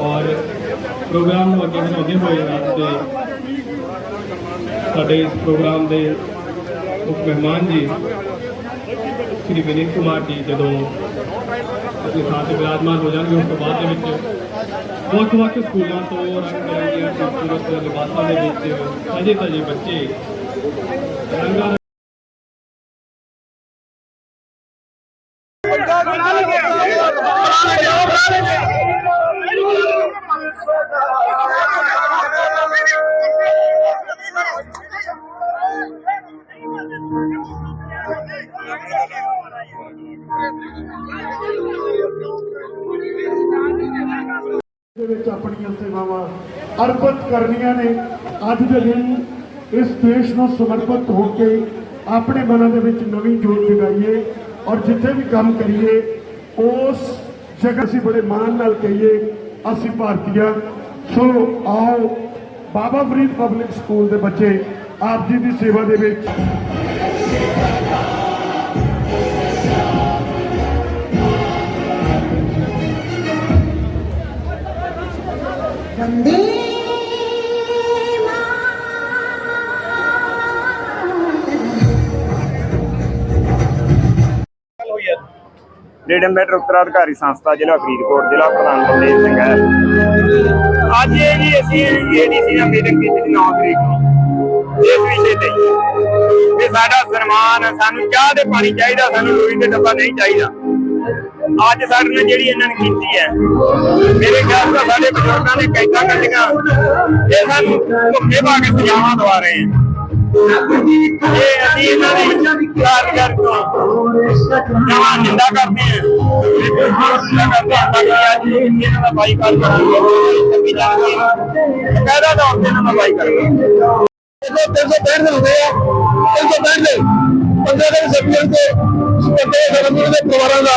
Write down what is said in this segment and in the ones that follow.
ਔਰ ਪ੍ਰੋਗਰਾਮ ਨੂੰ ਅੱਗੇ ਵਧਾਉਂਦੇ ਹੋਏ ਅੱਜ ਸਾਡੇ ਇਸ ਪ੍ਰੋਗਰਾਮ ਦੇ ਮੁੱਖ ਮਹਿਮਾਨ ਜੀ, ਸ਼੍ਰੀ ਵਿਨੀਤ ਕੁਮਾਰ ਜੀ ਜਦੋਂ ਆਪਣੇ ਥਾਂ ਤੇ ਵਿਰਾਜਮਾਨ ਹੋ ਜਾਣਗੇ, ਉਸ ਤੋਂ ਬਾਅਦ ਦੇ ਵਿੱਚ ਵੱਖ ਵੱਖ ਸਕੂਲਾਂ ਤੋਂ ਰੰਗ ਬਿਰੰਗੀਆਂ ਖੂਬਸੂਰਤ ਲਿਬਾਸਾਂ ਦੇ ਵਿੱਚ ਸਜੇ ਸਜੇ ਬੱਚੇ ਰੰਗਾਂ ਦੇ ਵਿੱਚ ਆਪਣੀਆਂ ਸੇਵਾਵਾਂ ਅਰਪਿਤ ਕਰਨੀਆਂ ਨੇ। ਅੱਜ ਦੇ ਦਿਨ ਇਸ ਦੇਸ਼ ਨੂੰ ਸਮਰਪਿਤ ਹੋ ਕੇ ਆਪਣੇ ਮਨਾਂ ਦੇ ਵਿੱਚ ਨਵੀਂ ਜੋਤ ਜਗਾਈਏ ਔਰ ਜਿੱਥੇ ਵੀ ਕੰਮ ਕਰੀਏ, ਉਸ ਜਗ੍ਹਾ ਅਸੀਂ ਬੜੇ ਮਾਣ ਨਾਲ ਕਹੀਏ, ਅਸੀਂ ਭਾਰਤੀਆ। ਸੋ ਆਓ, ਬਾਬਾ ਫਰੀਦ ਪਬਲਿਕ ਸਕੂਲ ਦੇ ਬੱਚੇ, ਆਪ ਜੀ ਦੀ ਸੇਵਾ ਦੇ ਵਿੱਚ ਫਰੀडम ਮੈਟਰ ਉੱਤਰਾਧਿਕਾਰੀ ਸੰਸਥਾ ਜ਼ਿਲ੍ਹਾ ਫਰੀਦਕੋਟ, ਜ਼ਿਲ੍ਹਾ ਪ੍ਰਧਾਨ ਬਲਦੇਵ ਸਿੰਘ ਹੈ। ਅੱਜ ਇਹ ਜੀ ਅਸੀਂ ਏਡੀਸੀ ਨਾਲ ਮੀਟਿੰਗ ਕੀਤੀ 9 ਤਰੀਕ ਨੂੰ। ਇਸ ਵਿਸ਼ੇ ਤੇ ਕਿ ਸਾਡਾ ਸਨਮਾਨ, ਸਾਨੂੰ ਚਾਹ ਦੇ ਪਾਣੀ ਚਾਹੀਦਾ, ਸਾਨੂੰ ਲੋਈ ਦੇ ਡੱਬਾ ਨਹੀਂ ਚਾਹੀਦਾ। ਅੱਜ ਸਾਡੇ ਨਾਲ ਜਿਹੜੀ ਇਹਨਾਂ ਨੇ ਕੀਤੀ ਹੈ, ਮੇਰੇ ਖਿਆਲ ਨਾਲ ਸਾਡੇ ਬਜ਼ੁਰਗਾਂ ਨੇ ਕੈਦਾਂ ਕੱਢੀਆਂ। ਇਹ ਸਾਨੂੰ ਧੁੱਪੇ ਪਾ ਕੇ ਸਜ਼ਾਵਾਂ ਦਵਾ ਰਹੇ ਹੈ। ਇਹ ਅਸੀਂ ਇਹਨਾਂ ਦੀ ਕਾਰਗਰ ਤੋਂ ਨਵਾਂ ਨਿੰਦਾ ਕਰਦੇ ਹਾਂ ਨਿੰਦਾ ਕਰਦੇ ਹਾਂ ਤਾਂ ਕਿ ਅੱਜ ਇਹਨਾਂ ਦਾ ਬਾਈਕਾਟ ਕਰਾਂਗੇ ਚੰਗੀ ਜਾਣਗੇ ਕਾਇਦਾ ਤੌਰ ਤੇ ਇਹਨਾਂ ਦਾ ਬਾਈਕਾਟ ਕਰਾਂਗੇ ਤਿੰਨ ਸੌ ਪੈਂਹਠ ਦਿਨ ਹੋਏ ਆ ਤਿੰਨ ਸੌ ਪੈਂਹਠ ਦਿਨ ਪੰਦਰਾਂ ਦਿਨ ਸੈਪਟੈਂਬਰ ਤੇ ਬੰਦੇ ਸਰਮਨ ਦੇ ਪਰਿਵਾਰਾਂ ਦਾ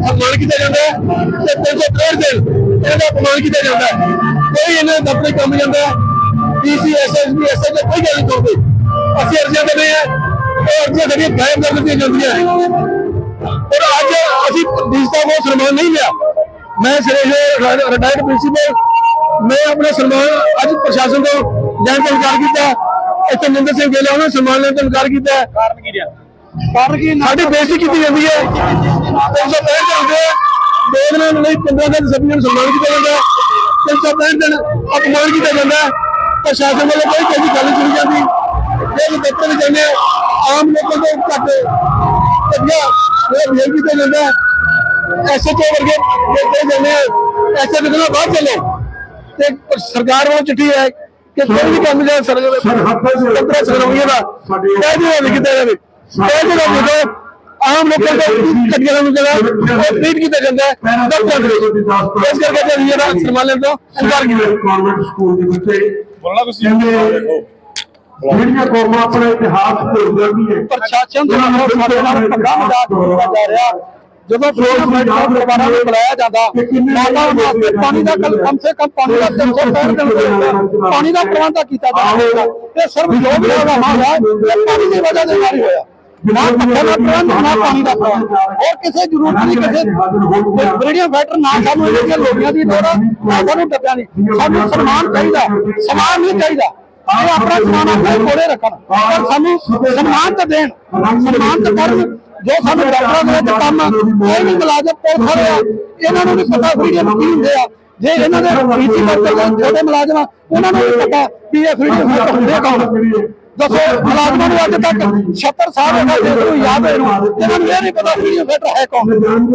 ਸਨਮਾਨ ਕੀਤਾ ਜਾਂਦਾ ਹੈ ਤੇ ਤਿੰਨ ਸੌ ਪੈਂਹਠ ਦਿਨ ਇਹਦਾ ਅਪਮਾਨ ਕੀਤਾ ਜਾਂਦਾ ਹੈ ਕੋਈ ਇਹਨਾਂ ਦੇ ਦਫ਼ਤਰੀ ਕੰਮ ਜਾਂਦਾ ਪੀਸੀ ਐਸਐਸਬੀ ਐਸਐਸ ਦਾ ਕੋਈ ਗੱਲ ਨਹੀਂ ਕਰਦੇ ਅਸੀਂ ਅਰਜ਼ੀਆਂ ਦਿੰਦੇ ਆ। ਉਹ ਅਰਜ਼ੀਆਂ ਜਿਹੜੀਆਂ ਗਾਇਬ ਕਰ ਦਿੱਤੀਆਂ ਜਾਂਦੀਆਂ ਹੈ ਪਰ ਅੱਜ ਅਸੀਂ ਡੀਸਾ ਕੋ ਸਨਮਾਨ ਨਹੀਂ ਲਿਆ। ਮੈਂ ਸਿਰੇ ਰਿਟਾਇਰਡ ਪ੍ਰਿੰਸੀਪਲ ਮੈਂ ਆਪਣਾ ਸਨਮਾਨ ਅੱਜ ਪ੍ਰਸ਼ਾਸਨ ਤੋਂ ਲੈਣ ਤੋਂ ਇਨਕਾਰ ਕੀਤਾ। ਇੱਥੇ ਨਿੰਦਰ ਸਿੰਘ ਗੇਲਾ ਉਹਨਾਂ ਨੇ ਸਨਮਾਨ ਲੈਣ ਤੋਂ ਇਨਕਾਰ ਕੀਤਾ। ਕਾਰਨ ਕੀ ਰਿਹਾ? ਕਾਰਨ ਕੀ ਸਾਡੀ ਬੇਇੱਜ਼ਤੀ ਕੀਤੀ ਜਾਂਦੀ ਹੈ। 365 ਦਿਨ ਹੁੰਦੇ ਆ ਦੋ ਦਿਨਾਂ ਲਈ 15 ਦਿਨ ਸਭੀ ਨੂੰ ਸਨਮਾਨ ਕੀਤਾ ਜਾਂਦਾ। ਹੈ 365 ਦਿਨ ਅਪਮਾਨ ਕੀਤਾ ਜਾਂਦਾ। ਹੈ ਪ੍ਰਸ਼ਾਸਨ ਵੱਲੋਂ ਕੋਈ ਕੋਈ ਗੱਲ ਨਹੀਂ ਸੁਣੀ ਜਾਂਦੀ। ਜੇ ਦਫ਼ਤਰ ਵਿੱਚ ਜਾਂਦੇ ਹਾਂ, ਆਮ ਲੋਕਾਂ ਤੋਂ ਘੱਟ ਵਧੀਆ ਇਹ ਬਿਹੇਵ ਕੀਤਾ ਜਾਂਦਾ ਹੈ ਐਸਐਚਓ ਵਰਗੇ ਦੇਖਦੇ ਜਾਂਦੇ ਆ ਐਸੇ ਦਿਨਾਂ ਬਾਅਦ ਚੱਲੇ ਤੇ ਸਰਕਾਰ ਵੱਲੋਂ ਚਿੱਠੀ ਹੈ ਕਿ ਕੋਈ ਵੀ ਕੰਮ ਜਿਹੜਾ ਸਰਕਾਰ ਸਰਕਾਰ ਸਰਵੀਆਂ ਦਾ ਕਹਿ ਦਿਓ ਵੀ ਕਿਤੇ ਜਾਵੇ ਕਹਿ ਦਿਓ ਜਦੋਂ ਆਮ ਲੋਕਾਂ ਦੇ ਕੱਟੀਆਂ ਨੂੰ ਜਿਹੜਾ ਉਹ ਟ੍ਰੀਟ ਕੀਤਾ ਜਾਂਦਾ ਹੈ ਦਫ਼ਤਰਾਂ ਦੇ ਵਿੱਚ ਇਸ ਕਰਕੇ ਜੇ ਜਿਹੜਾ ਸਨਮਾਨ ਲੈਣ ਤੋਂ ਇਨਕਾਰ ਕੀਤਾ ਕਾਨਵੈਂਟ ਸਕੂਲ ਦੇ ਬੱਚੇ ਬੋਲਣਾ ਤੁਸੀਂ ਜਿਹੜੀਆਂ ਕੌਮਾਂ ਆਪਣੇ ਇਤਿਹਾਸ ਭੁੱਲ ਜਾਂਦੀ ਹੈ ਪ੍ਰਸ਼ਾਸਨ ਦੇ ਵੱਲੋਂ ਸਾਡੇ ਨਾਲ ਪੱਕਾ ਮਜ਼ਾਕ ਕੀਤਾ ਜਾ ਰਿਹਾ। ਜਦੋਂ ਫਲੋਰ ਮੈਡਮ ਨੂੰ ਬੁਲਾਇਆ ਜਾਂਦਾ ਮਾਤਾ ਵਾਸਤੇ ਪਾਣੀ ਦਾ ਕਲ ਕਮ ਸੇ ਕਮ ਪਾਣੀ ਦਾ 365 ਦਿਨ ਹੋਇਆ ਪਾਣੀ ਦਾ ਪ੍ਰਬੰਧ ਤਾਂ ਕੀਤਾ ਜਾ ਰਿਹਾ ਇਹ ਸਿਰਫ ਜੋ ਵੀ ਹੋਇਆ ਹੋਇਆ ਇਹ ਪਾਣੀ ਦੀ ਵਜ੍ਹਾ ਦੇ ਨਾਲ ਹੋਇਆ। ਨਾ ਪੱਖੇ ਦਾ ਪ੍ਰਬੰਧ ਨਾ ਪਾਣੀ ਦਾ ਪ੍ਰਬੰਧ। ਹੋਰ ਕਿਸੇ ਜ਼ਰੂਰਤ ਨਹੀਂ ਕਿਸੇ ਜਿਹੜੀਆਂ ਫੈਕਟਰ ਨਾ ਸਾਨੂੰ ਇਹਨਾਂ ਦੀਆਂ ਲੋੜੀਆਂ ਦੀ ਲੋੜ ਆ, ਸਾਨੂੰ ਡੱਬਿਆਂ ਦੀ ਸਾਨੂੰ ਸਨਮਾਨ ਚਾਹੀਦਾ। ਸਨਮਾਨ ਨਹੀਂ ਚਾਹੀਦਾ। ਉਹ ਆਪਣਾ ਸਾਨੂੰ ਮੁਲਾਜ਼ਮ ਆ। ਇਹਨਾਂ ਨੂੰ ਵੀ ਹੁੰਦੇ ਆ। ਜੇ ਇਹਨਾਂ ਦੇ ਮੁਲਾਜ਼ਮ ਆ ਉਹਨਾਂ ਨੂੰ ਵੀ ਪਤਾ। ਵੀ ਇਹ ਕੌਣ ਦੱਸੋ ਮੁਲਾਜ਼ਮਾਂ ਨੂੰ ਅੱਜ ਤੱਕ 76 ਸਾਲ ਹੋ ਯਾਦ ਹੈ। ਇਹਨਾਂ ਨੂੰ ਇਹ ਨਹੀਂ ਪਤਾ ਫਰੀडम ਫੈਟਰ ਹੈ ਕੌਣ?